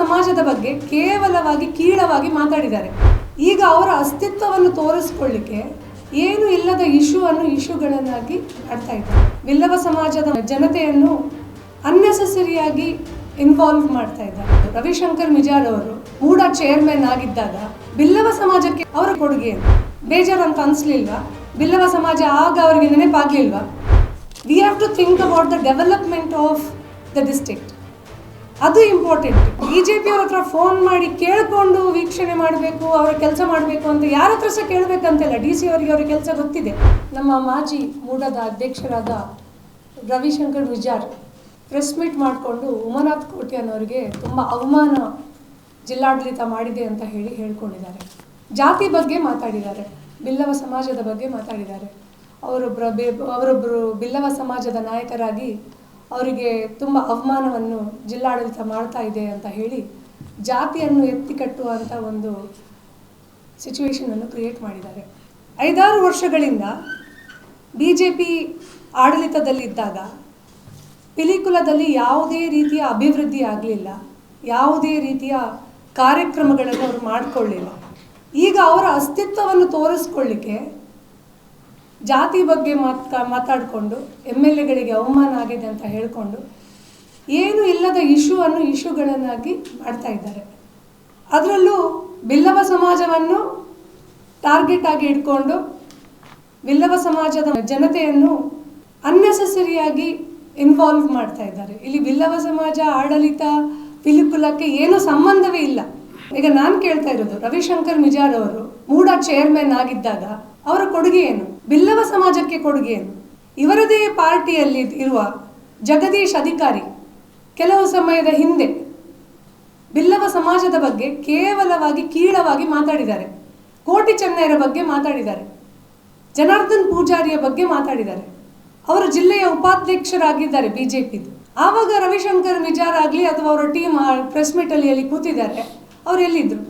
ಸಮಾಜದ ಬಗ್ಗೆ ಕೇವಲವಾಗಿ ಕೀಳವಾಗಿ ಮಾತಾಡಿದ್ದಾರೆ. ಈಗ ಅವರ ಅಸ್ತಿತ್ವವನ್ನು ತೋರಿಸ್ಕೊಳ್ಳಿಕ್ಕೆ ಏನು ಇಲ್ಲದ ಇಶ್ಯೂ ಅನ್ನು ಇಶ್ಯೂಗಳನ್ನಾಗಿ ಮಾಡ್ತಾ ಇದ್ದಾರೆ. ಬಿಲ್ಲವ ಸಮಾಜದ ಜನತೆಯನ್ನು ಅನ್ನೆಸೆಸರಿಯಾಗಿ ಇನ್ವಾಲ್ವ್ ಮಾಡ್ತಾ ಇದ್ದಾರೆ. ರವಿಶಂಕರ್ ಮಿಜಾರ್ ಅವರು ಮೂಡ ಚೇರ್ಮನ್ ಆಗಿದ್ದಾಗ ಬಿಲ್ಲವ ಸಮಾಜಕ್ಕೆ ಅವರ ಕೊಡುಗೆ? ಬೇಜಾರು ಅಂತ ಅನ್ಸ್ಲಿಲ್ವಾ? ಬಿಲ್ಲವ ಸಮಾಜ ಆಗ ಅವರಿಗೆ ನೆನಪಾಗ್ಲಿಲ್ವಾ? We have to think about the development of the district ಅದು ಇಂಪಾರ್ಟೆಂಟ್ ಬಿ ಜೆ ಪಿ ಅವ್ರ ಹತ್ರ ಫೋನ್ ಮಾಡಿ ಕೇಳಿಕೊಂಡು ವೀಕ್ಷಣೆ ಮಾಡಬೇಕು, ಅವರ ಕೆಲಸ ಮಾಡಬೇಕು ಅಂತ ಯಾರ ಹತ್ರ ಸಹ ಕೇಳಬೇಕಂತಿಲ್ಲ. ಡಿ ಸಿ ಅವರಿಗೆ ಅವರ ಕೆಲಸ ಗೊತ್ತಿದೆ. ನಮ್ಮ ಮಾಜಿ ಮೂಡದ ಅಧ್ಯಕ್ಷರಾದ ರವಿಶಂಕರ್ ವಿಜಾರ್ ಪ್ರೆಸ್ ಮೀಟ್ ಮಾಡಿಕೊಂಡು ಉಮನಾಥ್ ಅನ್ನೋರಿಗೆ ತುಂಬ ಅವಮಾನ ಜಿಲ್ಲಾಡಳಿತ ಮಾಡಿದೆ ಅಂತ ಹೇಳಿ ಹೇಳ್ಕೊಂಡಿದ್ದಾರೆ. ಜಾತಿ ಬಗ್ಗೆ ಮಾತಾಡಿದ್ದಾರೆ. ಬಿಲ್ಲವ ಸಮಾಜದ ಬಗ್ಗೆ ಮಾತಾಡಿದ್ದಾರೆ. ಅವರೊಬ್ಬರ ಬೆ ಅವರೊಬ್ಬರು ಬಿಲ್ಲವ ಸಮಾಜದ ನಾಯಕರಾಗಿ ಅವರಿಗೆ ತುಂಬ ಅವಮಾನವನ್ನು ಜಿಲ್ಲಾಡಳಿತ ಮಾಡ್ತಾ ಇದೆ ಅಂತ ಹೇಳಿ ಜಾತಿಯನ್ನು ಎತ್ತಿ ಕಟ್ಟುವಂಥ ಒಂದು ಸಿಚುವೇಶನನ್ನು ಕ್ರಿಯೇಟ್ ಮಾಡಿದ್ದಾರೆ. ಐದಾರು ವರ್ಷಗಳಿಂದ ಬಿ ಜೆ ಪಿ ಆಡಳಿತದಲ್ಲಿದ್ದಾಗ ಪಿಲಿಕುಲದಲ್ಲಿ ಯಾವುದೇ ರೀತಿಯ ಅಭಿವೃದ್ಧಿ ಆಗಲಿಲ್ಲ, ಯಾವುದೇ ರೀತಿಯ ಕಾರ್ಯಕ್ರಮಗಳನ್ನು ಅವರು ಮಾಡಿಕೊಳ್ಳಿಲ್ಲ. ಈಗ ಅವರ ಅಸ್ತಿತ್ವವನ್ನು ತೋರಿಸ್ಕೊಳ್ಳಿಕ್ಕೆ ಜಾತಿ ಬಗ್ಗೆ ಮಾತ್ ಮಾತಾಡಿಕೊಂಡು ಎಂ ಎಲ್ ಎಗಳಿಗೆ ಅವಮಾನ ಆಗಿದೆ ಅಂತ ಹೇಳಿಕೊಂಡು ಏನು ಇಲ್ಲದ ಇಶ್ಯೂ ಅನ್ನು ಇಶ್ಯೂಗಳನ್ನಾಗಿ ಮಾಡ್ತಾ ಇದ್ದಾರೆ. ಅದರಲ್ಲೂ ಬಿಲ್ಲವ ಸಮಾಜವನ್ನು ಟಾರ್ಗೆಟ್ ಆಗಿ ಇಟ್ಕೊಂಡು ಬಿಲ್ಲವ ಸಮಾಜದ ಜನತೆಯನ್ನು ಅನ್ನೆಸೆಸರಿಯಾಗಿ ಇನ್ವಾಲ್ವ್ ಮಾಡ್ತಾ ಇದ್ದಾರೆ. ಇಲ್ಲಿ ಬಿಲ್ಲವ ಸಮಾಜ, ಆಡಳಿತ ಪಿಲಿಕುಲಕ್ಕೆ ಏನೂ ಸಂಬಂಧವೇ ಇಲ್ಲ. ಈಗ ನಾನು ಕೇಳ್ತಾ ಇರೋದು ರವಿಶಂಕರ್ ಮಿಜಾರ್ ಅವರು ಮೂಡ ಚೇರ್ಮನ್ ಆಗಿದ್ದಾಗ ಅವರ ಕೊಡುಗೆ ಏನು? ಬಿಲ್ಲವ ಸಮಾಜಕ್ಕೆ ಕೊಡುಗೆ ಏನು? ಇವರದೇ ಪಾರ್ಟಿಯಲ್ಲಿ ಇರುವ ಜಗದೀಶ್ ಅಧಿಕಾರಿ ಕೆಲವು ಸಮಯದ ಹಿಂದೆ ಬಿಲ್ಲವ ಸಮಾಜದ ಬಗ್ಗೆ ಕೇವಲವಾಗಿ ಕೀಳವಾಗಿ ಮಾತಾಡಿದ್ದಾರೆ. ಕೋಟಿ ಚೆನ್ನೈರ ಬಗ್ಗೆ ಮಾತಾಡಿದ್ದಾರೆ. ಜನಾರ್ದನ್ ಪೂಜಾರಿಯ ಬಗ್ಗೆ ಮಾತಾಡಿದ್ದಾರೆ. ಅವರು ಜಿಲ್ಲೆಯ ಉಪಾಧ್ಯಕ್ಷರಾಗಿದ್ದಾರೆ ಬಿಜೆಪಿದು. ಆವಾಗ ರವಿಶಂಕರ್ ಮಿಜಾರ್ ಆಗಲಿ ಅಥವಾ ಅವರ ಟೀಮ್ ಪ್ರೆಸ್ ಮೀಟಲ್ಲಿ ಕೂತಿದ್ದಾರೆ, ಅವರು ಎಲ್ಲಿದ್ರು?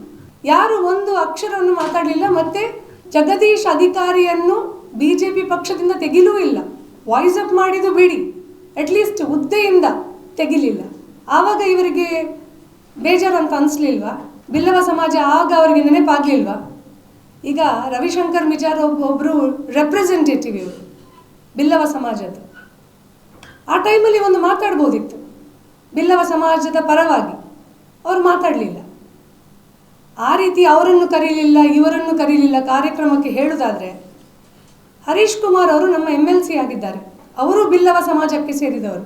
ಯಾರು ಒಂದು ಅಕ್ಷರವನ್ನು ಮಾತಾಡಲಿಲ್ಲ, ಮತ್ತೆ ಜಗದೀಶ್ ಅಧಿಕಾರಿಯನ್ನು ಬಿ ಜೆ ಪಿ ಪಕ್ಷದಿಂದ ತೆಗಿಲೂ ಇಲ್ಲ. ವಾಯ್ಸ್ ಅಪ್ ಮಾಡಿದ್ದು ಬಿಡಿ. ಅಟ್ಲೀಸ್ಟ್ ಹುದ್ದೆಯಿಂದ ತೆಗಿಲಿಲ್ಲ. ಆವಾಗ ಇವರಿಗೆ ಬೇಜಾರು ಅಂತ ಅನಿಸ್ಲಿಲ್ವಾ? ಬಿಲ್ಲವ ಸಮಾಜ ಆಗ ಅವರಿಗೆ ನೆನಪಾಗ್ಲಿಲ್ವಾ? ಈಗ ರವಿಶಂಕರ್ ಮಿಜಾರ್ ಒಬ್ಬ ಒಬ್ಬರು ರೆಪ್ರೆಸೆಂಟೇಟಿವ್ ಇವರು. ಬಿಲ್ಲವ ಸಮಾಜದ ಆ ಟೈಮಲ್ಲಿ ಒಂದು ಮಾತಾಡ್ಬೋದಿತ್ತು. ಬಿಲ್ಲವ ಸಮಾಜದ ಪರವಾಗಿ. ಅವರು ಮಾತಾಡಲಿಲ್ಲ. ಆ ರೀತಿ ಅವರನ್ನು ಕರೀಲಿಲ್ಲ, ಇವರನ್ನು ಕರೀಲಿಲ್ಲ ಕಾರ್ಯಕ್ರಮಕ್ಕೆ ಹೇಳುವುದಾದರೆ ಹರೀಶ್ ಕುಮಾರ್ ಅವರು ನಮ್ಮ ಎಂ ಎಲ್ ಸಿ ಆಗಿದ್ದಾರೆ. ಅವರು ಬಿಲ್ಲವ ಸಮಾಜಕ್ಕೆ ಸೇರಿದವರು.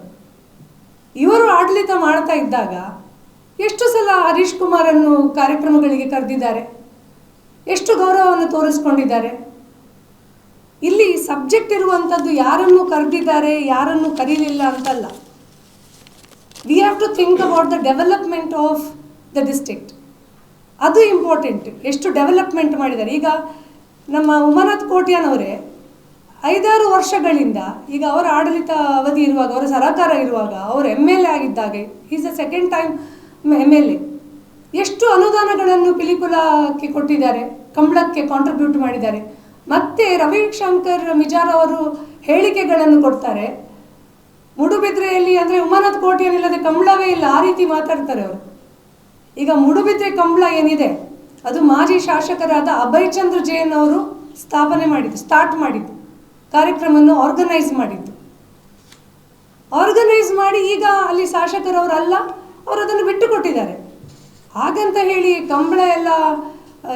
ಇವರು ಆಡಳಿತ ಮಾಡ್ತಾ ಇದ್ದಾಗ ಎಷ್ಟು ಸಲ ಹರೀಶ್ ಕುಮಾರನ್ನು ಕಾರ್ಯಕ್ರಮಗಳಿಗೆ ಕರೆದಿದ್ದಾರೆ? ಎಷ್ಟು ಗೌರವವನ್ನು ತೋರಿಸ್ಕೊಂಡಿದ್ದಾರೆ? ಇಲ್ಲಿ ಸಬ್ಜೆಕ್ಟ್ ಇರುವಂಥದ್ದು ಯಾರನ್ನು ಕರೆದಿದ್ದಾರೆ, ಯಾರನ್ನು ಕರೀಲಿಲ್ಲ ಅಂತಲ್ಲ. We have to think about the development of the district ಅದು ಇಂಪಾರ್ಟೆಂಟ್ ಎಷ್ಟು ಡೆವಲಪ್ಮೆಂಟ್ ಮಾಡಿದ್ದಾರೆ. ಈಗ ನಮ್ಮ ಉಮನಾಥ್ ಕೋಟ್ಯಾನವರೇ ಐದಾರು ವರ್ಷಗಳಿಂದ ಈಗ ಅವರ ಆಡಳಿತ ಅವಧಿ ಇರುವಾಗ, ಅವರ ಸರಕಾರ ಇರುವಾಗ ಅವರು ಎಂ ಎಲ್ ಎ ಆಗಿದ್ದಾಗ. Is a second time M L A ಎಷ್ಟು ಅನುದಾನಗಳನ್ನು ಪಿಲಿಕುಲಕ್ಕೆ ಕೊಟ್ಟಿದ್ದಾರೆ, ಕಂಬಳಕ್ಕೆ ಕಾಂಟ್ರಿಬ್ಯೂಟ್ ಮಾಡಿದ್ದಾರೆ. ಮತ್ತೆ ರವಿಶಂಕರ್ ಮಿಜಾರ್ ಅವರು ಹೇಳಿಕೆಗಳನ್ನು ಕೊಡ್ತಾರೆ. ಮುಡುಬಿದ್ರೆಯಲ್ಲಿ ಅಂದರೆ ಉಮಾನಾಥ್ ಕೋಟೆಯಲ್ಲಿಲ್ಲದೆ ಕಂಬಳವೇ ಇಲ್ಲ, ಆ ರೀತಿ ಮಾತಾಡ್ತಾರೆ ಅವರು. ಈಗ ಮುಡುಬಿದ್ರೆ ಕಂಬಳ ಏನಿದೆ? ಅದು ಮಾಜಿ ಶಾಸಕರಾದ ಅಭಯ್ ಚಂದ್ರ ಜೈನ್ ಅವರು ಸ್ಥಾಪನೆ ಮಾಡಿದ್ದು ಸ್ಟಾರ್ಟ್ ಮಾಡಿದ್ದು, ಕಾರ್ಯಕ್ರಮವನ್ನು ಆರ್ಗನೈಸ್ ಮಾಡಿದ್ದು. ಆರ್ಗನೈಸ್ ಮಾಡಿ ಈಗ ಅಲ್ಲಿ ಶಾಸಕರವರಲ್ಲ ಅವರು ಅದನ್ನು ಬಿಟ್ಟು ಕೊಟ್ಟಿದ್ದಾರೆ ಹಾಗಂತ ಹೇಳಿ ಕಂಬಳ ಎಲ್ಲ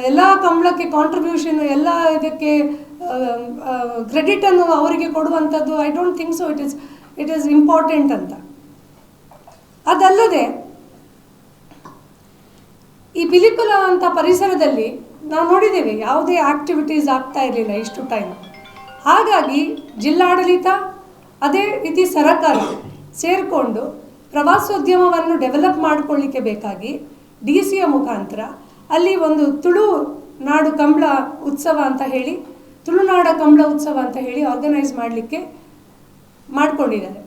ಎಲ್ಲ ಕಂಬಳಕ್ಕೆ ಕಾಂಟ್ರಿಬ್ಯೂಷನ್ ಎಲ್ಲ ಇದಕ್ಕೆ ಕ್ರೆಡಿಟನ್ನು ಅವರಿಗೆ ಕೊಡುವಂಥದ್ದು I don't think so it is it is important ಅಂತ. ಅದಲ್ಲದೆ ಪಿಲಿಕುಲ ಅಂತ ಪರಿಸರದಲ್ಲಿ ನಾವು ನೋಡಿದ್ದೇವೆ, ಯಾವುದೇ ಆಕ್ಟಿವಿಟೀಸ್ ಆಗ್ತಾ ಇರಲಿಲ್ಲ ಇಷ್ಟು ಟೈಮ್ ಹಾಗಾಗಿ ಜಿಲ್ಲಾಡಳಿತ ಅದೇ ರೀತಿ ಸರಕಾರ ಸೇರಿಕೊಂಡು ಪ್ರವಾಸೋದ್ಯಮವನ್ನು ಡೆವಲಪ್ ಮಾಡಿಕೊಳ್ಳಿಕ್ಕೆ ಬೇಕಾಗಿ ಡಿ ಸಿಯ ಮುಖಾಂತರ ಅಲ್ಲಿ ಒಂದು ತುಳು ನಾಡು ಕಂಬಳ ಉತ್ಸವ ಅಂತ ಹೇಳಿ ತುಳುನಾಡ ಕಂಬಳ ಉತ್ಸವ ಅಂತ ಹೇಳಿ ಆರ್ಗನೈಸ್ ಮಾಡಲಿಕ್ಕೆ ಮಾಡಿಕೊಂಡಿದ್ದಾರೆ.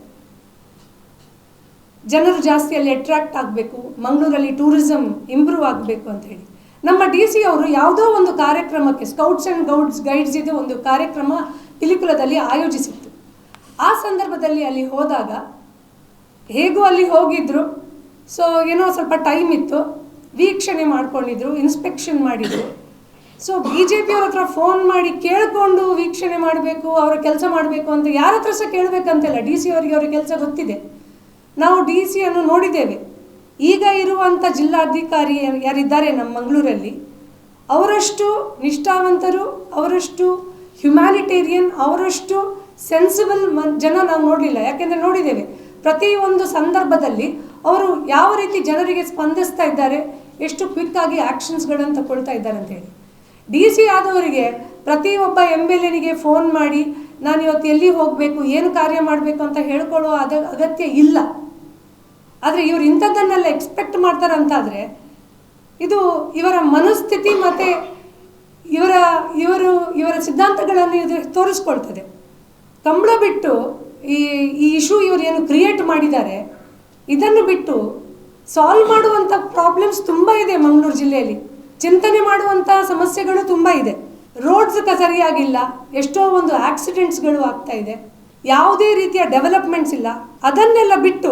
ಜನರು ಜಾಸ್ತಿ ಅಲ್ಲಿ ಅಟ್ರಾಕ್ಟ್ ಆಗಬೇಕು, ಮಂಗಳೂರಲ್ಲಿ ಟೂರಿಸಂ ಇಂಪ್ರೂವ್ ಆಗಬೇಕು ಅಂತ ಹೇಳಿ. ನಮ್ಮ ಡಿ ಸಿ ಅವರು ಯಾವುದೋ ಒಂದು ಕಾರ್ಯಕ್ರಮಕ್ಕೆ ಸ್ಕೌಟ್ಸ್ ಆ್ಯಂಡ್ ಗೌಡ್ಸ್ ಗೈಡ್ಸ್ ಇದು ಒಂದು ಕಾರ್ಯಕ್ರಮ ಪಿಲಿಕುಲದಲ್ಲಿ ಆಯೋಜಿಸಿತ್ತು. ಆ ಸಂದರ್ಭದಲ್ಲಿ ಅಲ್ಲಿ ಹೋದಾಗ ಹೇಗೂ ಅಲ್ಲಿ ಹೋಗಿದ್ರು. ಸೊ ಏನೋ ಸ್ವಲ್ಪ ಟೈಮ್ ಇತ್ತು. ವೀಕ್ಷಣೆ ಮಾಡ್ಕೊಂಡಿದ್ರು ಇನ್ಸ್ಪೆಕ್ಷನ್ ಮಾಡಿದ್ರು. ಸೊ ಬಿ ಜೆ ಪಿಯವ್ರ ಹತ್ರ ಫೋನ್ ಮಾಡಿ ಕೇಳಿಕೊಂಡು ವೀಕ್ಷಣೆ ಮಾಡಬೇಕು, ಅವರ ಕೆಲಸ ಮಾಡಬೇಕು ಅಂತ ಯಾರ ಹತ್ರ ಸಹ ಕೇಳಬೇಕಂತಿಲ್ಲ ಡಿ ಸಿ ಅವರಿಗೆ ಅವರ ಕೆಲಸ ಗೊತ್ತಿದೆ. ನಾವು ಡಿ ಸಿಯನ್ನು ನೋಡಿದ್ದೇವೆ. ಈಗ ಇರುವಂಥ ಜಿಲ್ಲಾಧಿಕಾರಿ ಯಾರಿದ್ದಾರೆ ನಮ್ಮ ಮಂಗಳೂರಲ್ಲಿ, ಅವರಷ್ಟು ನಿಷ್ಠಾವಂತರು, ಅವರಷ್ಟು ಹ್ಯುಮ್ಯಾನಿಟೇರಿಯನ್ ಅವರಷ್ಟು ಸೆನ್ಸಿಬಲ್ ಮನ್, ಜನ ನಾವು ನೋಡಲಿಲ್ಲ. ಯಾಕೆಂದರೆ ನೋಡಿದ್ದೇವೆ ಪ್ರತಿಯೊಂದು ಸಂದರ್ಭದಲ್ಲಿ ಅವರು ಯಾವ ರೀತಿ ಜನರಿಗೆ ಸ್ಪಂದಿಸ್ತಾ ಇದ್ದಾರೆ, ಎಷ್ಟು ಕ್ವಿಕ್ ಆಗಿ ಆ್ಯಕ್ಷನ್ಸ್ಗಳನ್ನು ತಗೊಳ್ತಾ ಇದ್ದಾರೆ ಅಂತ ಹೇಳಿ. ಡಿ ಸಿ ಆದವರಿಗೆ ಪ್ರತಿಯೊಬ್ಬ ಎಂ ಎಲ್ ಎನಿಗೆ ಫೋನ್ ಮಾಡಿ, ನಾನು ಇವತ್ತು ಎಲ್ಲಿ ಹೋಗಬೇಕು, ಏನು ಕಾರ್ಯ ಮಾಡಬೇಕು ಅಂತ ಹೇಳ್ಕೊಳ್ಳೋ ಅದ ಅಗತ್ಯ ಇಲ್ಲ. ಆದರೆ ಇವರು ಇಂಥದ್ದನ್ನೆಲ್ಲ ಎಕ್ಸ್ಪೆಕ್ಟ್ ಮಾಡ್ತಾರಂತಾದರೆ ಇದು ಇವರ ಮನಸ್ಥಿತಿ ಮತ್ತು ಇವರ, ಇವರು, ಇವರ ಸಿದ್ಧಾಂತಗಳನ್ನು ಇದು ತೋರಿಸ್ಕೊಳ್ತದೆ. ಕಂಬಳ ಬಿಟ್ಟು ಈ ಈ ಇಶ್ಯೂ ಇವರು ಏನು ಕ್ರಿಯೇಟ್ ಮಾಡಿದ್ದಾರೆ, ಇದನ್ನು ಬಿಟ್ಟು ಸಾಲ್ವ್ ಮಾಡುವಂಥ ಪ್ರಾಬ್ಲಮ್ಸ್ ತುಂಬ ಇದೆ ಮಂಗಳೂರು ಜಿಲ್ಲೆಯಲ್ಲಿ. ಚಿಂತನೆ ಮಾಡುವಂಥ ಸಮಸ್ಯೆಗಳು ತುಂಬ ಇದೆ. ರೋಡ್ಸ್ ಸರಿಯಾಗಿಲ್ಲ, ಎಷ್ಟೋ ಒಂದು ಆಕ್ಸಿಡೆಂಟ್ಸ್ಗಳು ಆಗ್ತಾ ಇದೆ. ಯಾವುದೇ ರೀತಿಯ ಡೆವಲಪ್ಮೆಂಟ್ಸ್ ಇಲ್ಲ. ಅದನ್ನೆಲ್ಲ ಬಿಟ್ಟು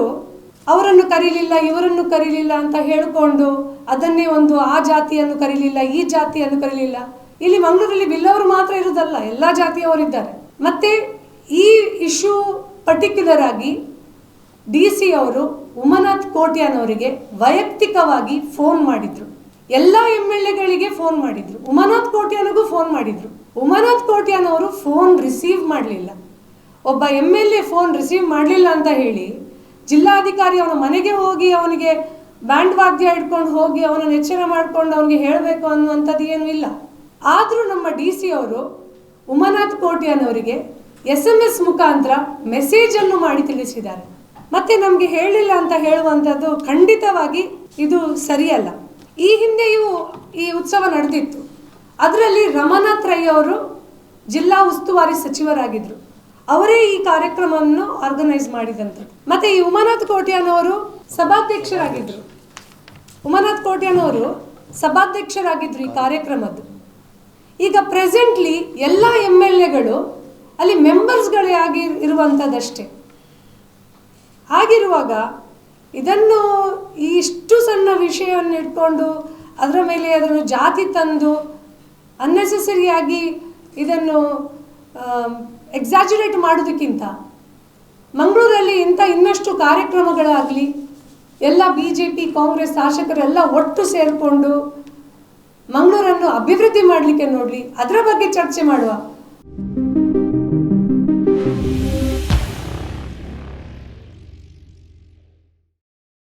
ಅವರನ್ನು ಕರೀಲಿಲ್ಲ, ಇವರನ್ನು ಕರೀಲಿಲ್ಲ ಅಂತ ಹೇಳಿಕೊಂಡು ಅದನ್ನೇ ಒಂದು ಆ ಜಾತಿಯನ್ನು ಕರೀಲಿಲ್ಲ, ಈ ಜಾತಿಯನ್ನು ಕರೀಲಿಲ್ಲ. ಇಲ್ಲಿ ಮಂಗಳೂರಲ್ಲಿ ಬಿಲ್ಲವರು ಮಾತ್ರ ಇರುವುದಲ್ಲ, ಎಲ್ಲ ಜಾತಿಯವರಿದ್ದಾರೆ. ಮತ್ತೆ ಈ ಇಶ್ಯೂ ಪರ್ಟಿಕ್ಯುಲರ್ ಆಗಿ ಡಿ ಸಿ ಅವರು ಉಮನಾಥ್ ಕೋಟ್ಯಾನವರಿಗೆ ವೈಯಕ್ತಿಕವಾಗಿ ಫೋನ್ ಮಾಡಿದ್ರು. ಎಲ್ಲ ಎಂ ಎಲ್ ಎಗಳಿಗೆ ಫೋನ್ ಮಾಡಿದ್ರು. ಉಮನಾಥ್ ಕೋಟ್ಯಾನಿಗೂ ಫೋನ್ ಮಾಡಿದ್ರು. ಉಮನಾಥ್ ಕೋಟ್ಯಾನ್ ಅವರು ಫೋನ್ ರಿಸೀವ್ ಮಾಡಲಿಲ್ಲ. ಒಬ್ಬ M L A phone receive ಮಾಡಲಿಲ್ಲ ಅಂತ ಹೇಳಿ ಜಿಲ್ಲಾಧಿಕಾರಿ ಅವನ ಮನೆಗೆ ಹೋಗಿ ಅವನಿಗೆ ಬ್ಯಾಂಡ್ ವಾದ್ಯ ಇಟ್ಕೊಂಡು ಹೋಗಿ ಅವನನ್ನು ಎಚ್ಚರ ಮಾಡ್ಕೊಂಡು ಅವನಿಗೆ ಹೇಳಬೇಕು ಅನ್ನುವಂಥದ್ದು ಏನೂ ಇಲ್ಲ. ಆದರೂ ನಮ್ಮ ಡಿ ಸಿ ಅವರು ಉಮನಾಥ್ ಕೋಟ್ಯಾನವರಿಗೆ ಎಸ್ ಎಂ ಎಸ್ ಮುಖಾಂತರ ಮೆಸೇಜನ್ನು ಮಾಡಿ ತಿಳಿಸಿದ್ದಾರೆ. ಮತ್ತೆ ನಮಗೆ ಹೇಳಿಲ್ಲ ಅಂತ ಹೇಳುವಂಥದ್ದು ಖಂಡಿತವಾಗಿ ಇದು ಸರಿಯಲ್ಲ. ಈ ಹಿಂದೆಯೂ ಈ ಉತ್ಸವ ನಡೆದಿತ್ತು. ಅದರಲ್ಲಿ ರಮನಾಥ್ ರೈ ಅವರು ಜಿಲ್ಲಾ ಉಸ್ತುವಾರಿ ಸಚಿವರಾಗಿದ್ದರು. ಅವರೇ ಈ ಕಾರ್ಯಕ್ರಮವನ್ನು ಆರ್ಗನೈಸ್ ಮಾಡಿದಂತೆ. ಮತ್ತೆ ಈ ಉಮಾನಾಥ್ ಕೋಟ್ಯಾನವರು ಸಭಾಧ್ಯಕ್ಷರಾಗಿದ್ದರು ಉಮಾನಾಥ್ ಕೋಟ್ಯಾನವರು ಸಭಾಧ್ಯಕ್ಷರಾಗಿದ್ದರು ಈ ಕಾರ್ಯಕ್ರಮದ್ದು. ಈಗ ಪ್ರೆಸೆಂಟ್ಲಿ ಎಲ್ಲ ಎಂ ಎಲ್ ಎಗಳು ಅಲ್ಲಿ ಮೆಂಬರ್ಸ್ಗಳೇ ಆಗಿ ಇರುವಂಥದ್ದಷ್ಟೇ ಆಗಿರುವಾಗ ಇದನ್ನು ಇಷ್ಟು ಸಣ್ಣ ವಿಷಯವನ್ನು ಇಟ್ಕೊಂಡು ಅದರ ಮೇಲೆ ಅದನ್ನು ಜಾತಿ ತಂದು ಅನ್ನೆಸೆಸರಿಯಾಗಿ ಇದನ್ನು ಎಕ್ಸಾಜುರೇಟ್ ಮಾಡೋದಕ್ಕಿಂತ ಮಂಗಳೂರಲ್ಲಿ ಇಂಥ ಇನ್ನಷ್ಟು ಕಾರ್ಯಕ್ರಮಗಳಾಗಲಿ, ಎಲ್ಲ ಬಿ ಜೆ ಪಿ ಕಾಂಗ್ರೆಸ್ ಶಾಸಕರೆಲ್ಲ ಒಟ್ಟು ಸೇರಿಕೊಂಡು ಮಂಗಳೂರನ್ನು ಅಭಿವೃದ್ಧಿ ಮಾಡಲಿಕ್ಕೆ ನೋಡಲಿ, ಅದರ ಬಗ್ಗೆ ಚರ್ಚೆ ಮಾಡುವ.